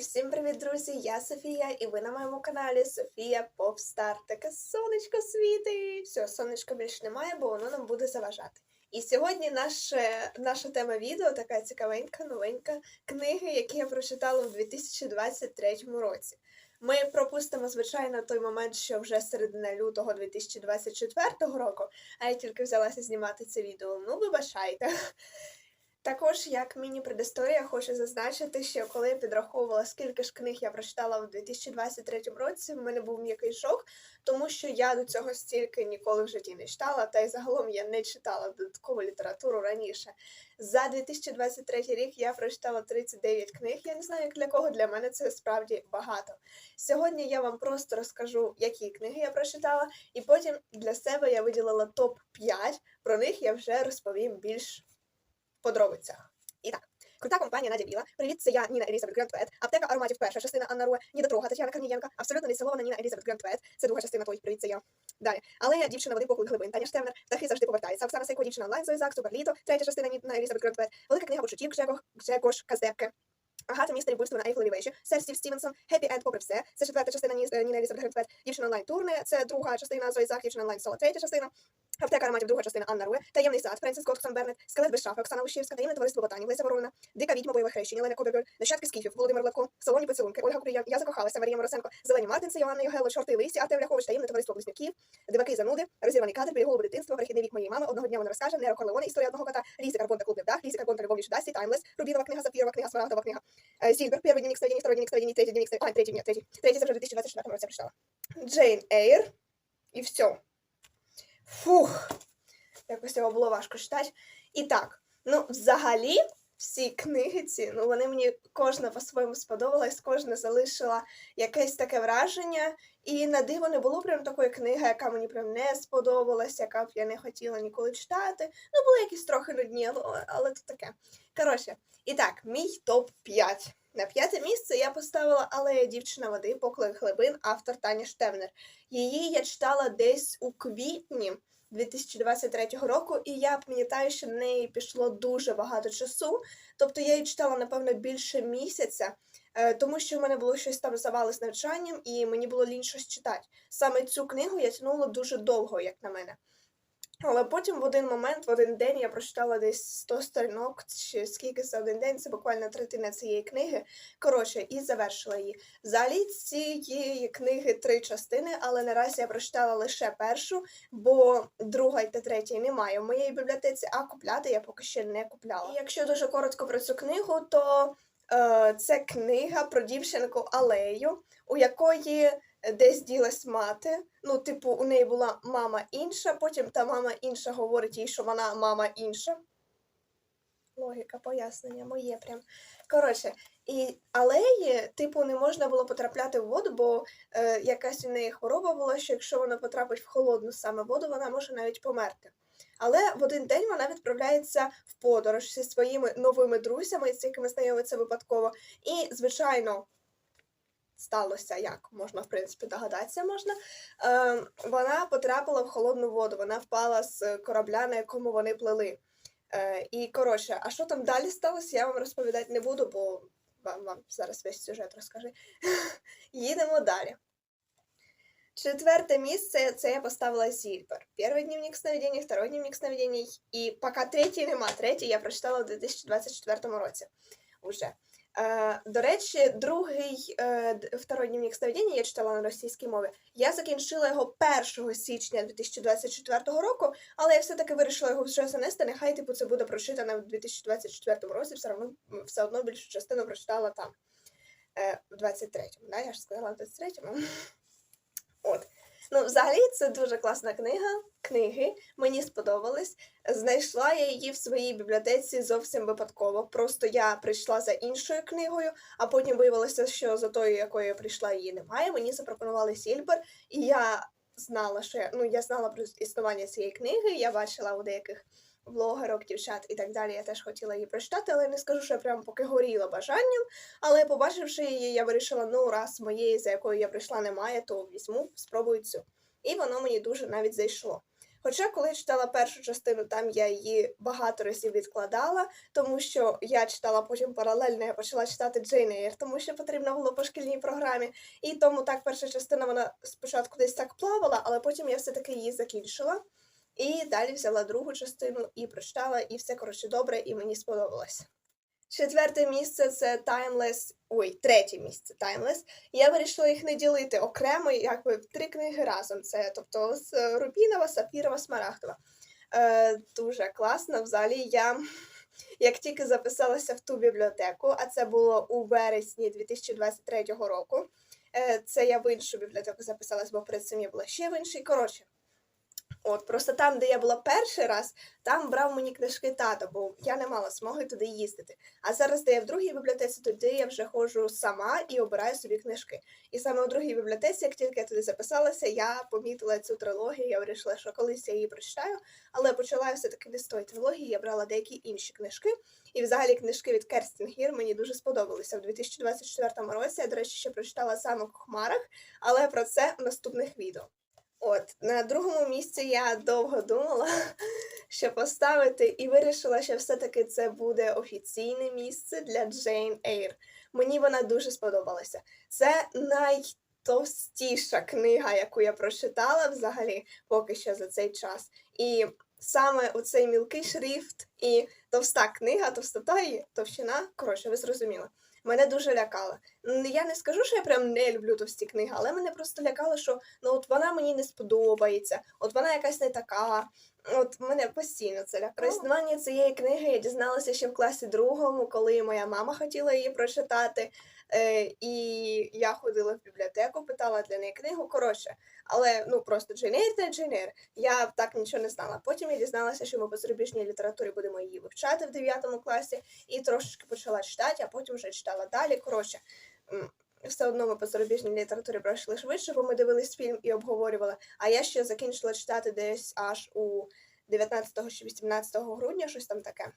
всім привіт, друзі! Я Софія, і ви на моєму каналі Софія Попстар. Таке сонечко світить. Все, сонечка більше немає, бо воно нам буде заважати. І сьогодні наше, наша тема відео така цікавенька, новенька книги, які я прочитала у 2023 році. Ми пропустимо, звичайно, той момент, що вже середина лютого 2024 року, а я тільки взялася знімати це відео. Ну, вибачайте. Також, як міні-предісторія, хочу зазначити, що коли я підраховувала, скільки ж книг я прочитала в 2023 році, в мене був м'який шок, тому що я до цього стільки ніколи в житті не читала, та й загалом я не читала додаткову літературу раніше. За 2023 рік я прочитала 39 книг. Я не знаю, як для кого для мене це справді багато. Сьогодні я вам просто розкажу, які книги я прочитала, і потім для себе я виділила топ 5 Про них я вже розповім більш подробицях. І так, крута компанія Надя Біла. Привіт, це я Ніна Елізабет Грентвет. Аптека ароматів перша частина Анна Руе, Недотрога Тетяна Корнієнка. Абсолютно несилована Ніна Елізабет Грентвет. Це друга частина той. Привіт, це я. Далі. Але дівчина води похуй глибин. Таня Штемнер. Птахи завжди повертаються. Оксана Сейко, дівчина онлайн Зоїзак, Суперліто. Третя частина Ніна Елізабет Грентвет. Велика книга почуттів Гжего, Гжегош Казепке. Агата містері вбивство на Ейфелевій вежі. Сер Стів Стівенсон, Хеппі Енд попри все. Це четверта частина Ні- Ніна Елізабет Грантвет. Дівчина онлайн турне. Це друга частина Зоїзак, дівчина онлайн соло. Третя частина. Аптека ароматів, друга частина Анна Руе, таємний сад, Френсіс Котксон Бернет, скелет без шафи, Оксана Вишівська, таємне товариство ботанів, Леся Воронина, дика відьма бойове хрещення, Лена Кобергель, нащадки скіфів, Володимир Левко, Солоні поцілунки, Ольга Куріян, я закохалася, Марія Моросенко, Зелені Мартинці, Йоанна Йогело, Чорти Лисі, Артем Ляхович, таємне товариство близнюків, диваки зануди, розірваний кадр, біля голови дитинства, перехідний вік моєї мами, одного дня вона розкаже, Неро Корлеоне, історія одного кота, Ліза Карбон та клуб невдах, Ліза Карбон та любові чудасі, Таймлес, Рубінова книга, Запірова книга, Смарагдова книга, е, дневник, второй дневник, второй дневник, сновидений, третий дневник, а, третий, нет, третий, третий, уже в 2024 году я прочитала. Джейн Эйр. И все. Фух. Якось його було важко читати. І так, ну, взагалі, всі книги ці, ну, вони мені кожна по-своєму сподобалась, кожна залишила якесь таке враження. І на диво не було прям такої книги, яка мені прям не сподобалась, яка б я не хотіла ніколи читати. Ну, були якісь трохи нудні, але, але то таке. Коротше, і так, мій топ-5. На п'яте місце я поставила Алея дівчина води, поклик глибин, автор Таня Штевнер. Її я читала десь у квітні 2023 року, і я пам'ятаю, що на неї пішло дуже багато часу. Тобто я її читала, напевно, більше місяця, е, тому що в мене було щось там завали з навчанням, і мені було лінь щось читати. Саме цю книгу я тягнула дуже довго, як на мене. Але потім в один момент, в один день я прочитала десь 100 сторінок, чи скільки за один день, це буквально третина цієї книги. Коротше, і завершила її. Взагалі цієї книги три частини, але наразі я прочитала лише першу, бо друга та третя немає в моєї бібліотеці, а купляти я поки ще не купляла. І якщо дуже коротко про цю книгу, то е, це книга про дівчинку Алею, у якої десь ділась мати. Ну, типу, у неї була мама інша, потім та мама інша говорить їй, що вона мама інша. Логіка, пояснення моє прям. Коротше, і алеї, типу, не можна було потрапляти в воду, бо е, якась у неї хвороба була, що якщо вона потрапить в холодну саме воду, вона може навіть померти. Але в один день вона відправляється в подорож зі своїми новими друзями, з якими знайомиться випадково. І, звичайно, сталося, як можна, в принципі, догадатися можна. Е, вона потрапила в холодну воду, вона впала з корабля, на якому вони плили. Е, і коротше, а що там далі сталося, я вам розповідати не буду, бо вам, вам зараз весь сюжет розкажи. Їдемо далі. Четверте місце це я поставила Сільбер. Перший дневник сновидений, второй дневник сновидений. І поки третій нема. Третій я прочитала у 2024 році. Уже. Е, до речі, другий е, второй дневник сновидений я читала на російській мові. Я закінчила його 1 січня 2024 року, але я все-таки вирішила його вже занести. Нехай типу це буде прочитано в 2024 році, все одно все одно більшу частину прочитала там. Е, в 23-му, да? Я ж сказала в 23-му. От. Ну, взагалі, це дуже класна книга. Книги мені сподобались. Знайшла я її в своїй бібліотеці зовсім випадково. Просто я прийшла за іншою книгою, а потім виявилося, що за тою, якою я прийшла, її немає. Мені запропонували Сільбер, і я знала, що я, ну, я знала про існування цієї книги. Я бачила у деяких блогерок, дівчат і так далі. Я теж хотіла її прочитати, але не скажу, що я прям поки горіла бажанням. Але побачивши її, я вирішила, ну раз моєї, за якою я прийшла, немає, то візьму, спробую цю. І воно мені дуже навіть зайшло. Хоча, коли я читала першу частину, там я її багато разів відкладала, тому що я читала потім паралельно, я почала читати Джейн Ейр, тому що потрібно було по шкільній програмі. І тому так перша частина вона спочатку десь так плавала, але потім я все-таки її закінчила. І далі взяла другу частину і прочитала, і все коротше добре, і мені сподобалось. Четверте місце це Timeless, ой, третє місце Timeless. Я вирішила їх не ділити окремо, якби три книги разом. Це тобто з Рубінова, Сапірова, Смарагдова. Е, дуже класно. Взагалі я. Як тільки записалася в ту бібліотеку, а це було у вересні 2023 року. Е, це я в іншу бібліотеку записалась, бо перед цим я була ще в іншій. Коротше, От, просто там, де я була перший раз, там брав мені книжки тато, бо я не мала змоги туди їздити. А зараз, де я в другій бібліотеці, туди я вже ходжу сама і обираю собі книжки. І саме у другій бібліотеці, як тільки я туди записалася, я помітила цю трилогію. Я вирішила, що колись я її прочитаю, але почала все-таки не з тої трилогії, я брала деякі інші книжки. І взагалі книжки від Керстін Гір мені дуже сподобалися. В 2024 році я, до речі, ще прочитала саме в Хмарах, але про це в наступних відео. От, на другому місці я довго думала, що поставити, і вирішила, що все-таки це буде офіційне місце для Джейн Ейр. Мені вона дуже сподобалася. Це найтовстіша книга, яку я прочитала взагалі поки що за цей час. І саме оцей мілкий шрифт і товста книга, товстота і товщина, коротше, ви зрозуміли. Мене дуже лякала. Я не скажу, що я прям не люблю товсті книги, але мене просто лякало, що ну от вона мені не сподобається, от вона якась не така. От мене постійно це лякало. Про існування цієї книги я дізналася ще в класі другому, коли моя мама хотіла її прочитати. Е, і я ходила в бібліотеку, питала для неї книгу. Коротше, але ну просто Джейнейр та Джейнейр. Я так нічого не знала. Потім я дізналася, що ми по зарубіжній літературі будемо її вивчати в 9 класі, і трошечки почала читати, а потім вже читала далі. Коротше, все одно ми по зарубіжній літературі пройшли швидше, бо ми дивились фільм і обговорювали. А я ще закінчила читати десь аж у 19 чи 18 грудня, щось там таке.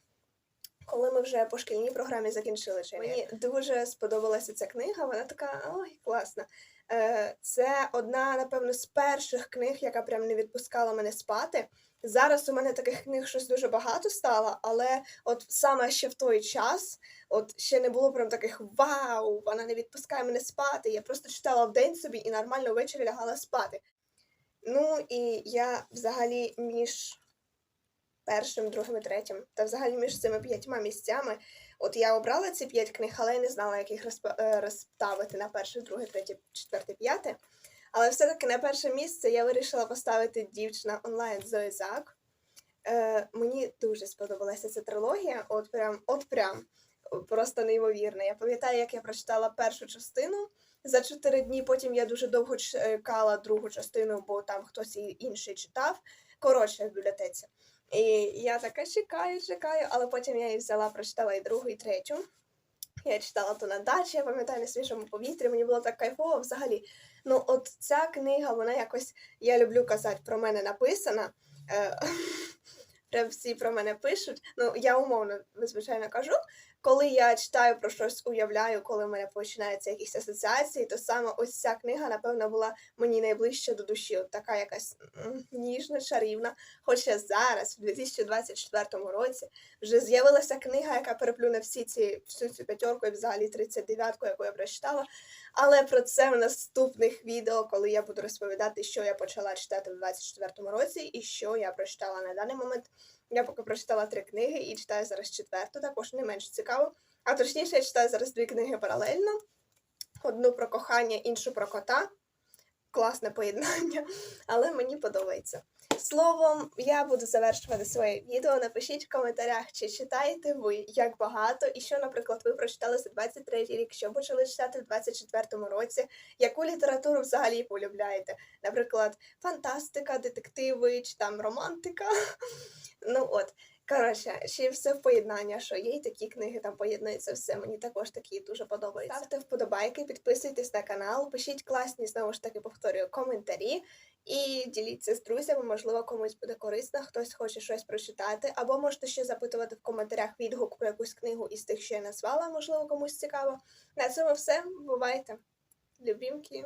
Коли ми вже по шкільній програмі закінчили Джейн Мені дуже сподобалася ця книга, вона така ой, класна. Е, Це одна, напевно, з перших книг, яка прям не відпускала мене спати. Зараз у мене таких книг щось дуже багато стало, але от саме ще в той час, от ще не було прям таких вау, вона не відпускає мене спати. Я просто читала вдень собі і нормально ввечері лягала спати. Ну і я взагалі між першим, другим і третім, та взагалі між цими п'ятьма місцями. От я обрала ці п'ять книг, але я не знала, як їх е, розставити на перше, друге, третє, четверте, п'яте. Але все-таки на перше місце я вирішила поставити дівчина онлайн Зої Зак. Е, мені дуже сподобалася ця трилогія. От прям, от прям просто неймовірна. Я пам'ятаю, як я прочитала першу частину за чотири дні. Потім я дуже довго чекала другу частину, бо там хтось інший читав. Коротше, в бібліотеці. І я така чекаю, чекаю, але потім я її взяла, прочитала і другу, і третю. Я читала то на дачі, я пам'ятаю на свіжому повітрі, мені було так кайфово взагалі. Ну, от ця книга, вона якось, я люблю казати, про мене написана. Е, Прям всі про мене пишуть. Ну, я умовно, звичайно, кажу. Коли я читаю про щось, уявляю, коли в мене починаються якісь асоціації, то саме ось ця книга, напевно, була мені найближче до душі. От така якась ніжна, чарівна. Хоча зараз, в 2024 році, вже з'явилася книга, яка переплюне всі ці всю цю п'ятерку і взагалі 39-ку, яку я прочитала. Але про це в наступних відео, коли я буду розповідати, що я почала читати в 24-му році і що я прочитала на даний момент. Я поки прочитала три книги і читаю зараз четверту, також не менш цікаво. А точніше, я читаю зараз дві книги паралельно: одну про кохання, іншу про кота. Класне поєднання, але мені подобається. Словом, я буду завершувати своє відео. Напишіть в коментарях, чи читаєте ви як багато, і що, наприклад, ви прочитали за 23 рік, що почали читати в 24-му році, яку літературу взагалі полюбляєте. Наприклад, фантастика, детективи чи там романтика. Ну от. Коротше, ще все в поєднання, що є і такі книги, там поєднується все. Мені також такі дуже подобаються. Ставте вподобайки, підписуйтесь на канал, пишіть класні, знову ж таки повторюю, коментарі і діліться з друзями. Можливо, комусь буде корисно, хтось хоче щось прочитати, або можете ще запитувати в коментарях відгук про якусь книгу із тих, що я назвала, можливо, комусь цікаво. На цьому все. Бувайте. Любімки.